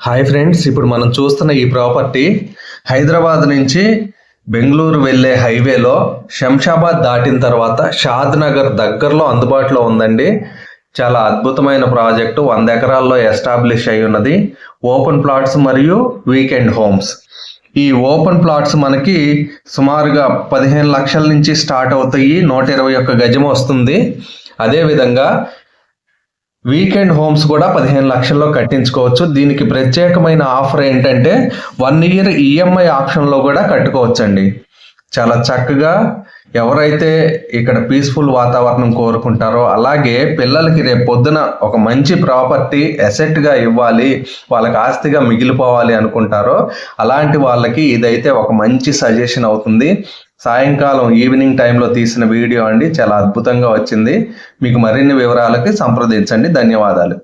Hi friends ఇప్పుడు మనం చూస్తున్న ఈ ప్రాపర్టీ హైదరాబాద్ నుంచి బెంగళూరు వెళ్ళే హైవేలో శంషాబాద్ దాటిన తర్వాత షాద్ నగర్ దగ్గరలో అందుబాటులో ఉందండి. చాలా అద్భుతమైన ప్రాజెక్టు వంద ఎకరాల్లో ఎస్టాబ్లిష్ అయి ఉన్నది. ఓపెన్ ప్లాట్స్ మరియు వీకెండ్ హోమ్స్. ఈ ఓపెన్ ప్లాట్స్ మనకి సుమారుగా పదిహేను లక్షల నుంచి స్టార్ట్ అవుతాయి. నూట ఇరవై ఒక్క గజం వస్తుంది. అదేవిధంగా వీకెండ్ హోమ్స్ కూడా పదిహేను లక్షల్లో కట్టించుకోవచ్చు. దీనికి ప్రత్యేకమైన ఆఫర్ ఏంటంటే వన్ ఇయర్ ఈఎంఐ ఆప్షన్లో కూడా కట్టుకోవచ్చండి. చాలా చక్కగా ఎవరైతే ఇక్కడ పీస్ఫుల్ వాతావరణం కోరుకుంటారో అలాగే పిల్లలకి రేపు పొద్దున ఒక మంచి ప్రాపర్టీ అసెట్గా ఇవ్వాలి వాళ్ళకి ఆస్తిగా మిగిలిపోవాలి అనుకుంటారో అలాంటి వాళ్ళకి ఇదైతే ఒక మంచి సజెషన్ అవుతుంది. సాయంకాలం ఈవినింగ్ టైంలో తీసిన వీడియో అండి. చాలా అద్భుతంగా వచ్చింది. మీకు మరిన్ని వివరాలకి సంప్రదించండి. ధన్యవాదాలు.